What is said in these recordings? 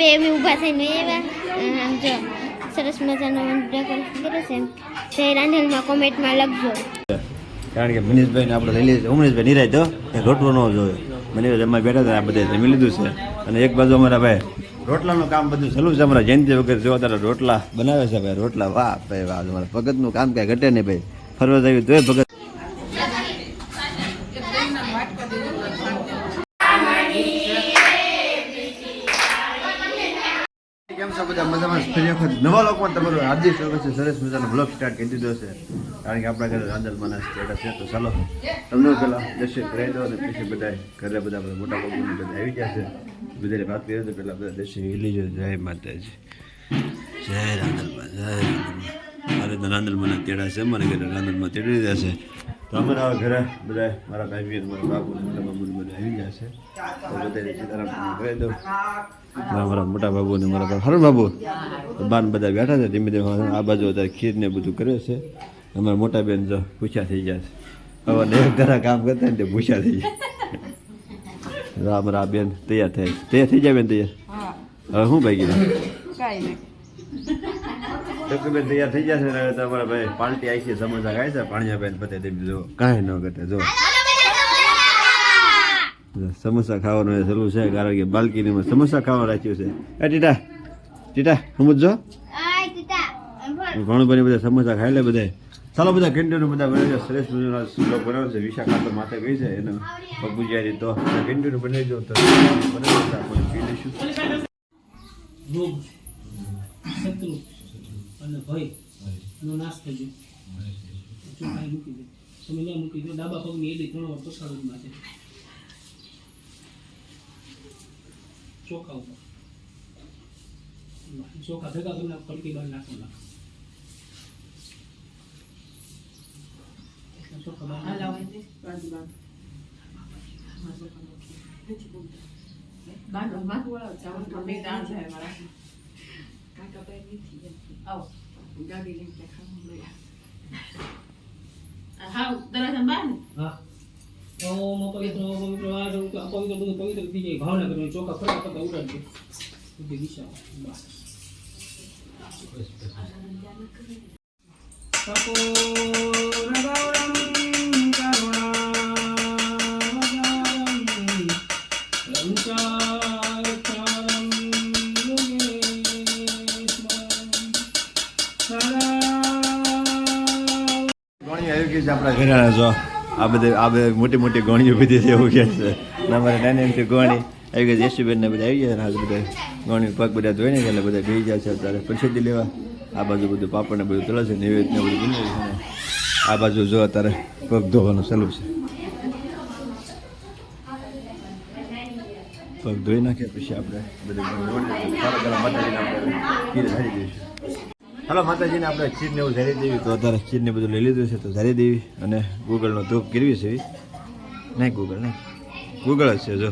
બે એમ ઊભા થઈને એવા આમ જો, સરસ મજાનો ડેકોરેશન કર્યું છે. તે રાંધેલમાં કોમેન્ટમાં કારણ કે મનીષભાઈને આપણે લઈ લઈએ ઉમેશભાઈ નિરાય તો એ રોટલો ન જોવે મને જમવા બેઠા હતા, આ બધે જમી લીધું છે. અને એક બાજુ અમારા ભાઈ, રોટલાનું કામ બધું ચાલુ છે. અમારા જયંતિ વગર જોવા તારા રોટલા બનાવે છે ભાઈ. રોટલા, વાહ, ભાઈ, વાહ અમારા ભગતનું કામ કાંઈ ઘટે નહીં, ભાઈ. ફરવા જાય તોય ભગત કેમ છો બધા મજામાં ફરી વખત નવા લોકોમાં તમારું હાર્દિક સ્વાગત છે. સરસ મજાનો બ્લોગ સ્ટાર્ટ કરી દીધો છે. કારણ કે આપણા ઘરે રાંધલ માણસ સ્ટેટસ છે. તો ચાલો, તમને પેલા દર્શન કરાવી દો અને પછી બધા ઘરે બધા બધા મોટા બાબુને બધા આવી ગયા છે. બધાને વાત કરી તો પેલા બધા દર્શન હિલી જો જય માતાજી. જય રાંધલમાં જય રાંધલમાં મારે તો રાંધલમાં તેડા છે. મારે ઘરે રાંધલમાં તેડી દીધા છે. તો અમારા ઘરે બધા મારા ભાઈ મારા બાબુ ને મોટા બાબુ બધા આવી ગયા છે. તો બધાને સીતારામ કરી દઉં. મારા મોટા બાબુ અને મારા હરણ બાબુ? બાન બધા બેઠા છે ધીમે ધીમે. આ બાજુ અત્યારે ખીર ને બધું કરે છે. અમારા મોટા બેન જો પૂછ્યા થઈ ગયા છે. હવે એક ઘરા કામ કરતા ને તે પૂછ્યા થઈ ગયા. હવે અમારા આ બેન તૈયાર થાય. તૈયાર થઈ જાય બેન તૈયાર? હવે શું ભાઈ કીધું તૈયાર થઈ જશે ને તમારા ભાઈ પાલટી આવી છે સમોસા ખાય છે પાણીયા બેન પતે તેમ જો કાંઈ ન ઘટે જો. સમોસા ખાવાનું એ છે કારણ કે બાલ્કનીમાં સમોસા ખાવાનું રાખ્યું છે. એ ટીટા ટીટા સમજો ઘણું બની બધા સમોસા ખાઈ લે બધા ચાલો બધા કેન્ટીન બધા બનાવી દો સરસ મજાનો બનાવે બનાવ્યો છે વિશાખા તો માથે ગઈ છે એનો પગુજારી તો. કેન્ટીન બનાવી દો તો. બનાવી પી લઈશું. શત્રુ અને ભય નો નાશ થઈ ગયો. ચોખાઈ મૂકી દે. તમે ત્યાં મૂકી દો. ડાબા પગની એડી ત્રણ વાર પસાડું માટે ચોખા ઉપર. ચોખા ભેગા કરીને કડકી બહાર નાખો નાખ ચોખા બહાર ก็เป็นวิถีอย่างที่เอาเจ้าดีลิงจะเข้าเลยอ่ะเข้าตลาดสัมบ้านอ่ะ Oh, mau keluar, apa bisa. ગોણી છીએ આપણા ઘરેણા જો. આ બધે આ બધે મોટી મોટી ગોણીઓ બધી છે, એવું કે છે. અમારે નાની નાની ગોણી. આવી ગઈ યશુબેન ને બધા આવી ગયા હાલ બધા. ગોણી પગ બધા ધોઈને ગયા એટલે બધા ભેઈ જાય છે અત્યારે પ્રસિદ્ધિ લેવા. આ બાજુ બધું પાપડ ને બધું તળે છે નૈવેદ્ય ને બધું બને છે આ બાજુ જો અત્યારે પગ ધોવાનું ચાલુ છે. પગ ધોઈ નાખ્યા પછી આપણે બધું સારા માતાજીને આપણે ખીર હારી દઈશું. હાલો માતાજીને આપણે ખીર ને એવું ધારી દેવી તો અત્યારે ખીર બધું લઈ લીધું છે તો ધારી દેવી અને ગૂગલનો ધૂપ ગીરવી છે નહીં ગૂગલ નહીં. ગૂગલ જ છે જો.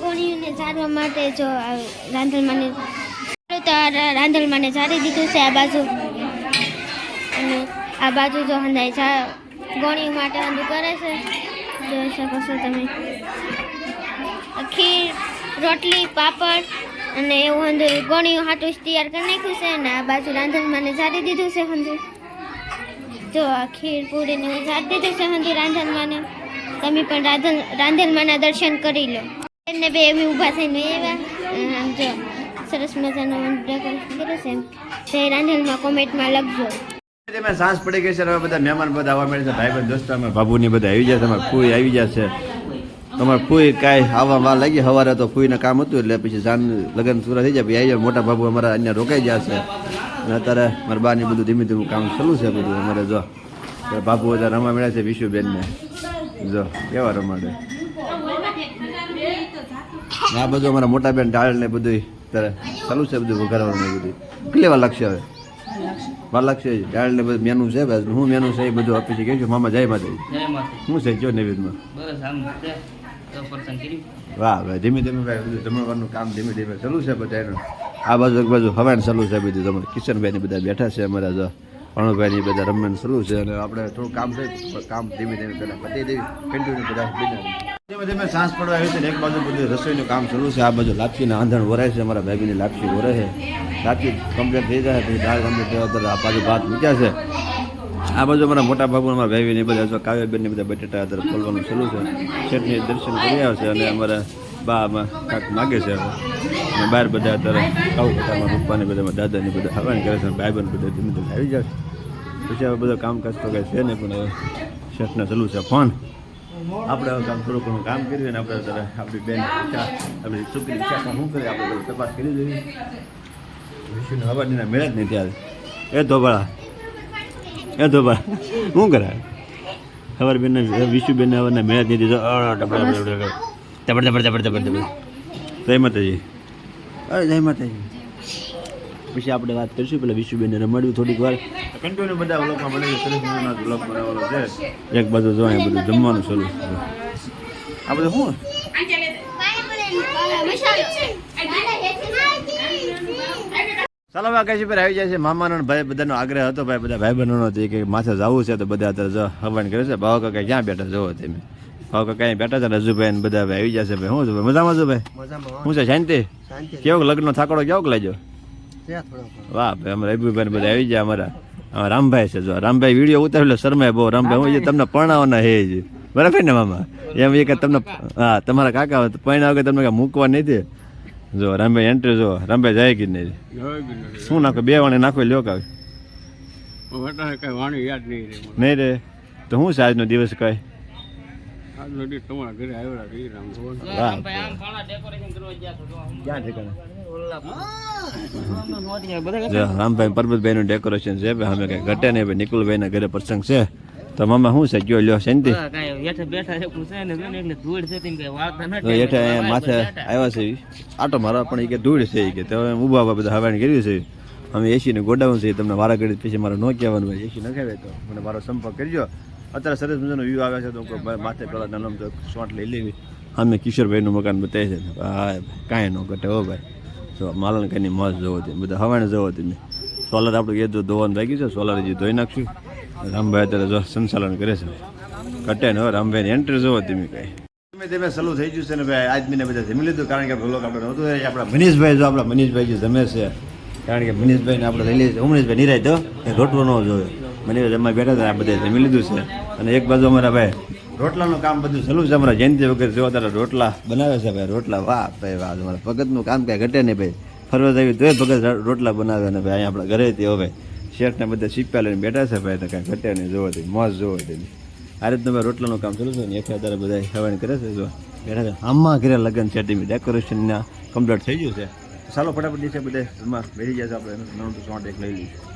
ગોળીઓને ઝાડવા માટે જો રાંધલમાને તો રાંધલમાને ઝાડી દીધું છે આ બાજુ. અને આ બાજુ જો હંધાય ગોળીઓ માટે હંધું કરે છે. જોઈ શકો છો તમે. ખીર, રોટલી, પાપડ અને એવું અંદર ગોળીઓ હાટું તૈયાર કરી નાખ્યું છે અને આ બાજુ રાંધણમાંને ઝાડી દીધું છે હંધુ. જો આ ખીર પૂરી ને એવું ઝાડી દીધું છે હંધુ રાંધણમાંને તમે પણ રાંધણ, રાંધણમાંના દર્શન કરી લો. એમને બે એવી ઊભા થઈને એવા આમ જો, સરસ મજાનું ડેકોરેશન કર્યું છે તે રાંધણમાં કોમેન્ટમાં લખજો. સાંજ પડી ગઈ છે હવે બધા મહેમાન બધા આવવા મળે છે. ભાઈ બંધ દોસ્તો, અમે બાબુની બધા આવી જાય અમારે ફૂઈ આવી છે. તમારે ફૂઈ કાંઈ આવવા વાર લાગી. સવારે તો ફૂઈને કામ હતું એટલે પછી જાન લગ્ન પૂરા થઈ જાય પછી આવી જાય મોટા બાબુ અમારા અહીંયા રોકાઈ જશે અને અત્યારે મારા બાની બધું ધીમે ધીમે કામ ચાલુ છે બધું અમારે જો. બાપુ અત્યારે બધા રમવા મળ્યા છે વિશુબેનને. જો કેવા રમાડે. આ બધું અમારા મોટા બેન ડાળ ને બધું અત્યારે ચાલુ છે બધું વઘારવાનું બધું કેટલી વાર લાગશે હવે? વાર લાગશે? ડાળ ને બધું મેનુ છે બસ. હું મેનુ છે એ બધું આપી છે કે મામા જાય માતા જય માતા શું છે જો નૈવેદમાં? બસ આમ વાહ ભાઈ ધીમે ધીમે ભાઈ જમણવારનું કામ ધીમે ધીમે ચાલુ છે બધાનું આ બાજુ એક બાજુ હવાન ચાલુ છે બધું. તમારે કિશનભાઈ ને બધા બેઠા છે અમારા જો. અણુભાઈ ની બધા રમવાનું ચાલુ છે અને આપણે થોડું કામ છે, કામ ધીમે ધીમે પહેલા પતી દેવી કન્ટિન્યુ બધા ધીમે ધીમે સાંસ પડવા આવી છે એક બાજુ બધું રસોઈનું કામ ચાલુ છે. આ બાજુ લાપસીના આંધણ વરાય છે, અમારા ભાભીની લાપસી વરાય છે. લાપસી કમ્પ્લીટ થઈ જાય, પછી દાળ કમ્પ્લીટ થયા આ બાજુ ભાત મૂક્યા છે. આ બાજુ અમારા મોટા ભાગો અમારા ભાઈ ને બધા કાવ્ય કાવ્યબેન ને બધા બટેટા અત્યારે ખોલવાનું ચાલુ છે. શેઠની દર્શન કરી આવે છે અને અમારા બા આમાં કાંક માગે છે હવે. અને બહાર બધા અત્યારે કાઉ કટામાં રૂપાને બધા દાદા ને બધા હવાન કરે છે ભાઈ બહેન બધા ધીમે ધીમે આવી જાય પછી હવે બધો કામકાજ તો કાંઈ છે નહીં, પણ હવે શેઠને ચાલુ છે ફોન. આપણે હવે કામ થોડું ઘણું કામ કર્યું ને આપણે અત્યારે આપણી બેન આપણી છોકરી શું કરીએ આપણે તપાસ કરી જોઈએ વિષ્ણુ હવાડીના મેળે જ નહીં ત્યારે. એ ધોબાળા. એ તો ભાઈ શું કરે? ખબર બેન વિશુબેન બેન મેળા જ નહીં દીધો. તબડ તબડ તબડ તબડ તબડ જય માતાજી. અરે જય માતાજી. પછી આપણે વાત કરીશું પેલા વિશુબેન રમાડ્યું થોડીક વાર. કંટિન્યુ બધા વ્લોગમાં બને સરસ મજાના વ્લોગ બનાવવાનો છે. એક બાજુ જો અહીં બધું જમવાનું શરૂ આ બધું શું? ચાલો આકાશી પર આવી જાય છે. મામાનો ભાઈ બધાનો આગ્રહ હતો ભાઈ બધા ભાઈ બહેનોનો કે માથે જવું છે તો બધા અત્યારે જો હવાન કરે છે. ભાવ કાકા ક્યાં બેઠા જોવો તમે. ભાવ કાકા અહીં બેઠા છે રજુભાઈ ને બધા ભાઈ આવી જશે ભાઈ. શું છે ભાઈ? મજામાં છો ભાઈ શું છે શાંતિ? કેવો લગ્ન થાકડો કેવો લાગ્યો? વાહ ભાઈ અમારા રવિભાઈ બધા આવી ગયા અમારા. રામભાઈ છે જો. રામભાઈ વીડિયો ઉતારેલો શરમાય બહુ. રામભાઈ હું તમને પરણાવવાના હે જ. બરાબર ને મામા? એમ એ કે તમને હા તમારા કાકા પરણાવ કે તમને મૂકવા નથી જો રામભાઈ એન્ટ્રી જો રામભાઈ જાય કે નહીં? શું નાખો? બે વાણી નાખો લ્યો કાવે કઈ વાણી યાદ નહીં રે નહીં રે તો શું છે આજનો દિવસ કઈ? આજનો દિવસ તમારા ઘરે આવેલા છે રામ. ક્યાં ઠેકાણે? રામભાઈ પરબતભાઈ નું ડેકોરેશન છે ભાઈ અમે કઈ ઘટે નહીં ભાઈ નિકુલભાઈ ના ઘરે પ્રસંગ છે. તો મામા શું છે? જો લ્યો શાંતિ હેઠે બેઠા છે ને જોને એટલે ધૂળ છે તેમ કાંઈ વાળતા તો નથી. હેઠે અહીંયા માથે આવ્યા છે. આટો મારા પણ એ કે ધૂળ છે એ કે. તો ઊભા ઊભા બધા હવાણ કર્યું છે. અમે એસી ને ગોડાઉન છે તમને વારા ઘડી પછી મારે ન કહેવાનું હોય. એસી નખાવે તો મને મારો સંપર્ક કરજો. અત્યારે સરસ મજાનો વ્યૂ આવે છે તો માથે પેલા નાનો તો શોટ લઈ લેવી. અમે કિશોરભાઈનું મકાન બતાવી છે. હા કાંઈ ન ઘટે હો ભાઈ. તો માલણ કાંઈની મોજ જોવો હતી બધા હવાણે જોવો મેં સોલર આપણું એ જો ધોવાનું બાકી છે સોલર હજી ધોઈ નાખશું. રામભાઈ અત્યારે જો સંચાલન કરે છે. ઘટે ને રામભાઈ એન્ટ્રી જોવો તમે કઈ. ધીમે ધીમે સલું થઈ ગયું છે ને ભાઈ આજ મેં બધા જમી લીધું, કારણ કે લોકો આપણે નહોતું એ આપણા મનીષભાઈ જો આપણા મનીષભાઈ જે જમે છે, કારણ કે મનીષભાઈને આપણે લઈ લઈએ ઉમરેશભાઈ નિરાય તો એ રોટલો ન જોયો મનીષભાઈ જમવા બેઠા હતા, આ બધા જમી લીધું છે. અને એક બાજુ અમારા ભાઈ, રોટલાનું કામ બધું સલું છે. અમારા જયંતિ વગર જોવા તારા રોટલા બનાવે છે ભાઈ, રોટલા, વાહ ભાઈ, વાહ અમારા ભગતનું કામ કાંઈ ઘટે નહીં ભાઈ. ફરવા જઈએ તોય ભગત રોટલા બનાવે ને ભાઈ, અહીંયા આપણા ઘરે થી હવે શેઠને બધા સીપ્યા લઈને બેઠા છે ભાઈ તો કાંઈ ઘટે નહીં, જોવો તે મોજ જોવો તેની આ રીતનું ભાઈ રોટલાનું કામ ચાલુ છે ને, એક અત્યારે બધા હવાણ કરે છે, જો. બેઠા છે. આમાં ઘરે લગ્ન છે ટીમી ડેકોરેશનના કમ્પ્લીટ થઈ ગયું છે. ચાલો ફટાફટ છે બધા એમાં બેસી જાય આપણે. એનું નવું તો શોર્ટ એક લઈ લઈશું